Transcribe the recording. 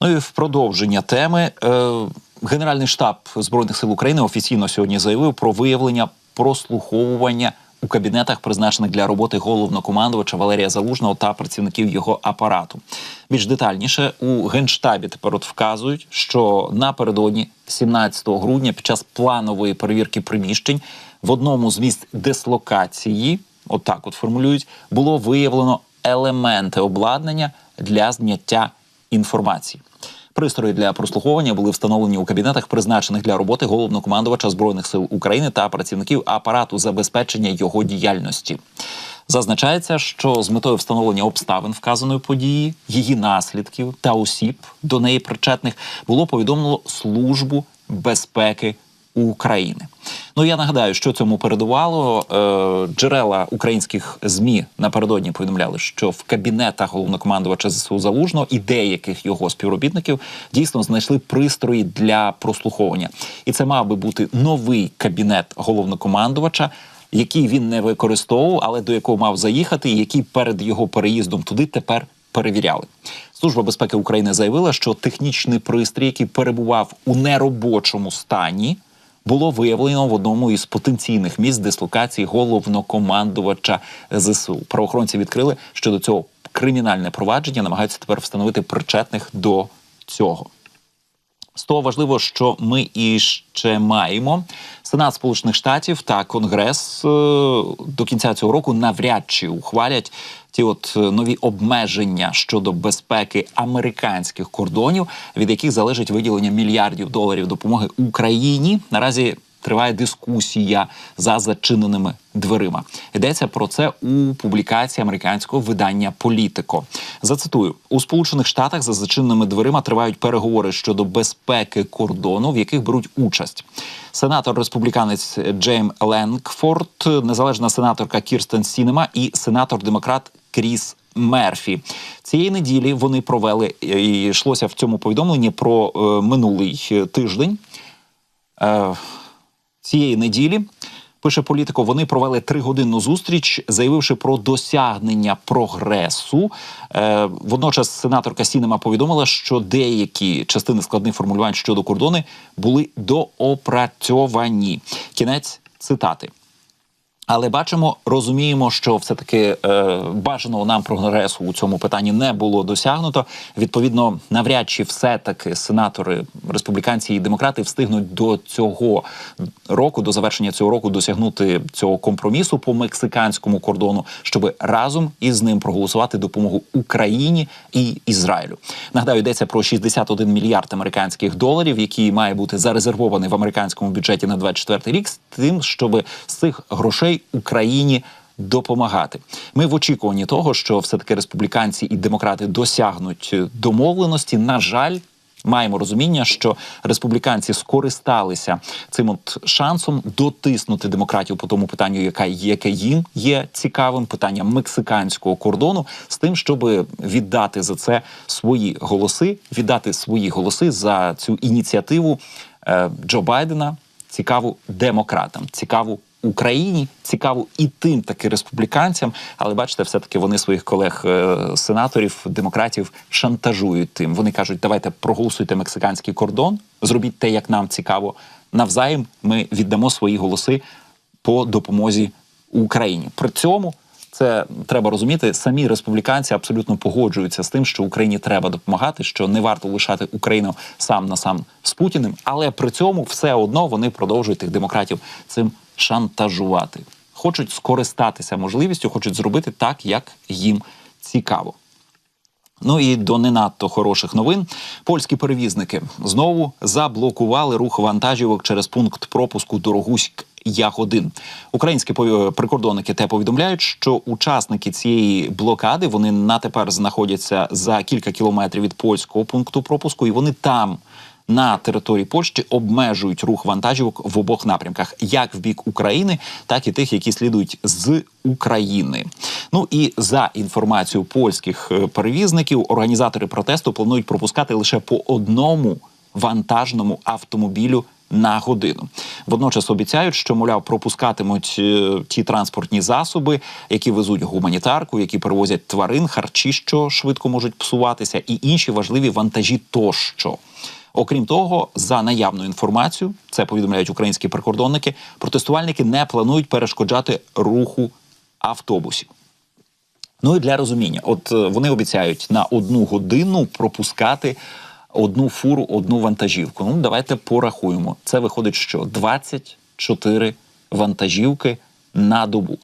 Ну і в продовження теми е, Генеральний штаб збройних сил України офіційно сьогодні заявив про виявлення прослуховування у кабінетах, призначених для роботи головнокомандувача Валерія Залужного та працівників його апарату. Більш детальніше у генштабі тепер от вказують, що напередодні 17 грудня, під час планової перевірки приміщень в одному з місць дислокації, отак от формулюють, було виявлено елементи обладнання для зняття інформації. Пристрої для прослуховування були встановлені у кабінетах, призначених для роботи головнокомандувача збройних сил України та працівників апарату забезпечення його діяльності. Зазначається, що з метою встановлення обставин вказаної події, її наслідків та осіб до неї причетних було повідомлено службу безпеки України. Ну я нагадаю, що цьому передувало. Е, джерела українських змі напередодні повідомляли, що в кабінетах головнокомандувача ЗСУ Залужного і деяких його співробітників дійсно знайшли пристрої для прослуховування, і це мав би бути новий кабінет головнокомандувача. Який він не використовував, але до якого мав заїхати, і який перед його переїздом туди тепер перевіряли. Служба безпеки України заявила, що технічний пристрій, який перебував у неробочому стані, було виявлено в одному із потенційних місць дислокації головнокомандувача ЗСУ. Правоохоронці відкрили щодо цього кримінальне провадження, намагаються тепер встановити причетних до цього. З того важливо, що ми іще маємо Сенат Сполучених Штатів та Конгрес е, до кінця цього року навряд чи ухвалять ті от е, нові обмеження щодо безпеки американських кордонів, від яких залежить виділення мільярдів доларів допомоги Україні. Наразі триває дискусія за зачиненими дверима. Йдеться про це у публікації американського видання Політико. Зацитую у Сполучених Штатах за зачиненими дверима тривають переговори щодо безпеки кордону, в яких беруть участь. Сенатор республіканець Джейм Ленкфорд, незалежна сенаторка Кірстен Сінема і сенатор-демократ Кріс Мерфі цієї неділі вони провели і йшлося в цьому повідомленні про е, минулий тиждень. Е, цієї неділі. Пише політико, вони провели тригодинну зустріч, заявивши про досягнення прогресу. Е, водночас сенаторка Сінема повідомила, що деякі частини складних формулювань щодо кордони були доопрацьовані. Кінець цитати. Але бачимо, розуміємо, що все таки е, бажаного нам прогресу у цьому питанні не було досягнуто. Відповідно, навряд чи все таки сенатори, республіканці і демократи встигнуть до цього року, до завершення цього року, досягнути цього компромісу по мексиканському кордону, щоб разом із ним проголосувати допомогу Україні і Ізраїлю. Нагадаю, йдеться про 61 мільярд американських доларів, які має бути зарезервований в американському бюджеті на 24 рік, з тим, щоб з цих грошей. Україні допомагати. Ми в очікуванні того, що все таки республіканці і демократи досягнуть домовленості. На жаль. Маємо розуміння, що республіканці скористалися цим от шансом дотиснути демократів по тому питанню, яка яке їм є цікавим питання мексиканського кордону, з тим, щоб віддати за це свої голоси, віддати свої голоси за цю ініціативу е, Джо Байдена, цікаву демократам, цікаву Україні цікаво і тим таки республіканцям, але бачите, все таки вони своїх колег-сенаторів, е, демократів шантажують тим. Вони кажуть, давайте проголосуйте мексиканський кордон, зробіть те, як нам цікаво. Навзаєм ми віддамо свої голоси по допомозі Україні. При цьому це треба розуміти. Самі республіканці абсолютно погоджуються з тим, що Україні треба допомагати, що не варто лишати Україну сам на сам з Путіним, але при цьому все одно вони продовжують тих демократів цим шантажувати. Хочуть скористатися можливістю, хочуть зробити так, як їм цікаво. Ну і до не надто хороших новин польські перевізники знову заблокували рух вантажівок через пункт пропуску Дорогуськ 1 Українські прикордонники те повідомляють, що учасники цієї блокади вони на тепер знаходяться за кілька кілометрів від польського пункту пропуску, і вони там на території Польщі обмежують рух вантажівок в обох напрямках, як в бік України, так і тих, які слідують з України. Ну і за інформацією польських е, перевізників, організатори протесту планують пропускати лише по одному вантажному автомобілю на годину. Водночас обіцяють, що мовляв пропускатимуть е, ті транспортні засоби, які везуть гуманітарку, які перевозять тварин, харчі, що швидко можуть псуватися, і інші важливі вантажі тощо. Окрім того, за наявною інформацією, це повідомляють українські прикордонники, протестувальники не планують перешкоджати руху автобусів. Ну і для розуміння, от е, вони обіцяють на одну годину пропускати одну фуру, одну вантажівку. Ну, давайте порахуємо. Це виходить, що 24 вантажівки на добу.